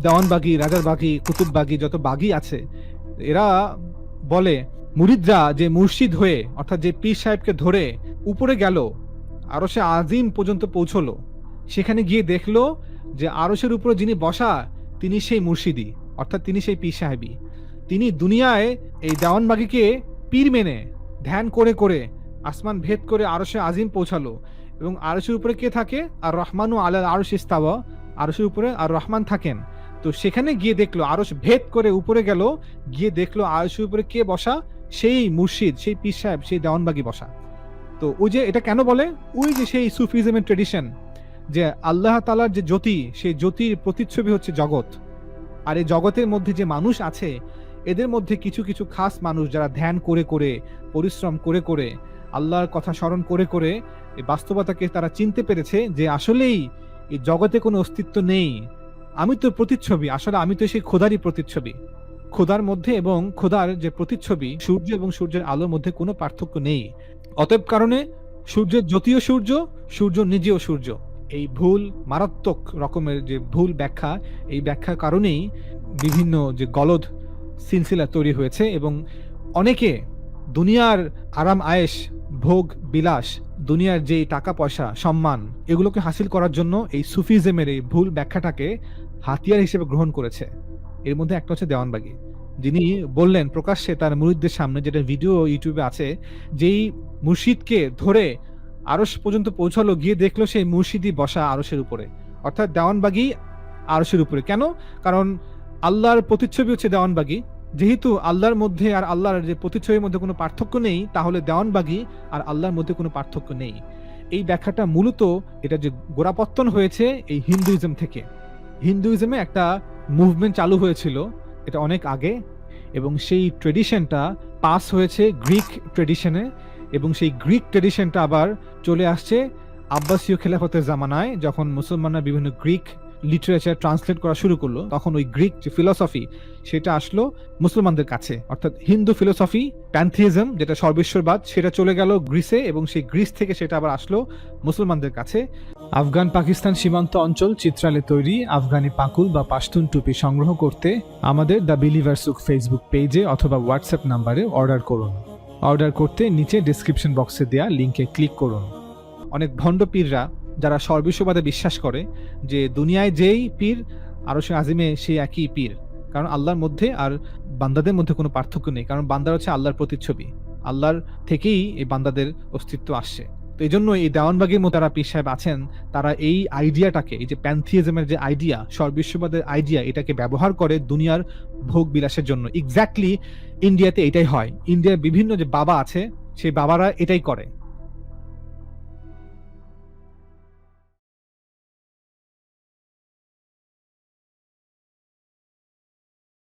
দেওয়ানবাগি রাজারবাগি কুতুববাগি যত বাগি আছে, এরা বলে, মুরিদরা যে মুর্শিদ হয়ে, অর্থাৎ যে পীর সাহেবকে ধরে উপরে গেল আরও সে আজিম পর্যন্ত পৌঁছলো। সেখানে গিয়ে দেখল যে আরসের উপরে যিনি বসা, তিনি সেই মুর্শিদি, অর্থাৎ তিনি সেই পীর সাহেবী। তিনি দুনিয়ায় এই দেওয়ানবাগিকে পীর মেনে, ধ্যান করে করে, আসমান ভেদ করে আরসে আজিম পৌঁছালো। এবং আরসের উপরে কে থাকে? আর রহমানু আলা আরস ইস্তাওয়া আরসের উপরে আর রহমান থাকেন। তো সেখানে গিয়ে দেখল আরস ভেদ করে উপরে গেল, গিয়ে দেখল আরসের উপরে কে বসা? সেই মুর্শিদ, সেই পীর সাহেব, সেই দেওয়ানবাগি বসা। তো ওই যে এটা কেন বলে? ওই যে সেই সুফিজমের ট্রেডিশন যে আল্লাহ তালার যে জ্যোতি, সেই জ্যোতির প্রতিচ্ছবি হচ্ছে জগৎ। আর এই জগতের মধ্যে যে মানুষ আছে, এদের মধ্যে কিছু কিছু খাস মানুষ যারা ধ্যান করে করে, পরিশ্রম করে করে, আল্লাহর কথা স্মরণ করে করে, এই বাস্তবতাকে তারা চিনতে পেরেছে যে আসলেই এই জগতে কোনো অস্তিত্ব নেই। আমি তো প্রতিচ্ছবি, আসলে আমি তো সেই খোদারই প্রতিচ্ছবি। খোদার মধ্যে এবং খোদার যে প্রতিচ্ছবি, সূর্য এবং সূর্যের আলোর মধ্যে কোনো পার্থক্য নেই। অতএব কারণে সূর্যের জ্যোতিও সূর্য সূর্য নিজেও সূর্য। এই ভুল মারাত্মক রকমের যে ভুল ব্যাখ্যা, এই ব্যাখ্যার কারণেই বিভিন্ন যে গলদ সিলসিলা তৈরি হয়েছে এবং অনেকে দুনিয়ার আরাম আয়েশ, ভোগ, বিলাস দুনিয়ার যে টাকা পয়সা সম্মান, এগুলোকে হাসিল করার জন্য এই সুফিজমের এই ভুল ব্যাখ্যাটাকে হাতিয়ার হিসেবে গ্রহণ করেছে। এর মধ্যে একটা হচ্ছে দেওয়ানবাগি। যিনি বললেন, প্রকাশ্যে তার মুরিদদের সামনে যেটা ভিডিও ইউটিউবে আছে, যেই মুর্শিদকে ধরে আরস পর্যন্ত পৌঁছালো, গিয়ে দেখল সেই মুর্শিদি বসা আরসের উপরে। অর্থাৎ দেওয়ানবাগি আরসের উপরে। কেন? কারণ আল্লাহর প্রতিচ্ছবি হচ্ছে দেওয়ানবাগি। যেহেতু আল্লাহর মধ্যে আর আল্লাহর যে প্রতিচ্ছবির মধ্যে কোনো পার্থক্য নেই, তাহলে দেওয়ানবাগি আর আল্লাহর মধ্যে কোনো পার্থক্য নেই। এই ব্যাখ্যাটা মূলত এটা যে গোড়াপত্তন হয়েছে এই হিন্দুইজম থেকে। হিন্দুইজমে একটা মুভমেন্ট চালু হয়েছিল, এটা অনেক আগে, এবং সেই ট্রেডিশনটা পাস হয়েছে গ্রিক ট্রেডিশনে, এবং সেই গ্রিক ট্রেডিশনটা আবার চলে আসছে আব্বাসীয় খেলাফতের জামানায়, যখন মুসলমানরা বিভিন্ন গ্রিক লিটারেচার ট্রান্সলেট করা শুরু করল, তখন ওই গ্রিক যে ফিলসফি সেটা আসলো মুসলমানদের কাছে। অর্থাৎ হিন্দু ফিলোসফি প্যান্থিজম যেটা সর্বেশ্বরবাদ, সেটা চলে গেল গ্রিসে এবং সেই গ্রিস থেকে সেটা আবার আসলো মুসলমানদের কাছে। আফগান পাকিস্তান সীমান্ত অঞ্চল চিত্রালে তৈরি আফগানি পাকুল বা পাশতুন টুপি সংগ্রহ করতে আমাদের দ্য বিলিভার সুক ফেসবুক পেজে অথবা হোয়াটসঅ্যাপ নাম্বারে অর্ডার করুন। অর্ডার করতে নিচে ডিসক্রিপশন বক্সে দেওয়া লিঙ্কে ক্লিক করুন। অনেক ভণ্ড পীররা যারা সর্ববিশ্ববাদে বিশ্বাস করে যে দুনিয়ায় যেই পীর, আরও সে আজিমে সেই একই পীর। কারণ আল্লাহর মধ্যে আর বান্দাদের মধ্যে কোনো পার্থক্য নেই। কারণ বান্দার হচ্ছে আল্লাহর প্রতিচ্ছবি। আল্লাহর থেকেই এই বান্দাদের অস্তিত্ব আসছে। তো এই জন্য এই দেওয়ানবাগের মতো যারা পীর সাহেব আছেন, তারা এই আইডিয়াটাকে, এই যে প্যান্থিয়াজমের যে আইডিয়া সর্ববিশ্ববাদের আইডিয়া, এটাকে ব্যবহার করে দুনিয়ার ভোগ বিলাসের জন্য। এক্স্যাক্টলি ইন্ডিয়াতে এটাই হয়। ইন্ডিয়ার বিভিন্ন যে বাবা আছে, সেই বাবারা এটাই করে।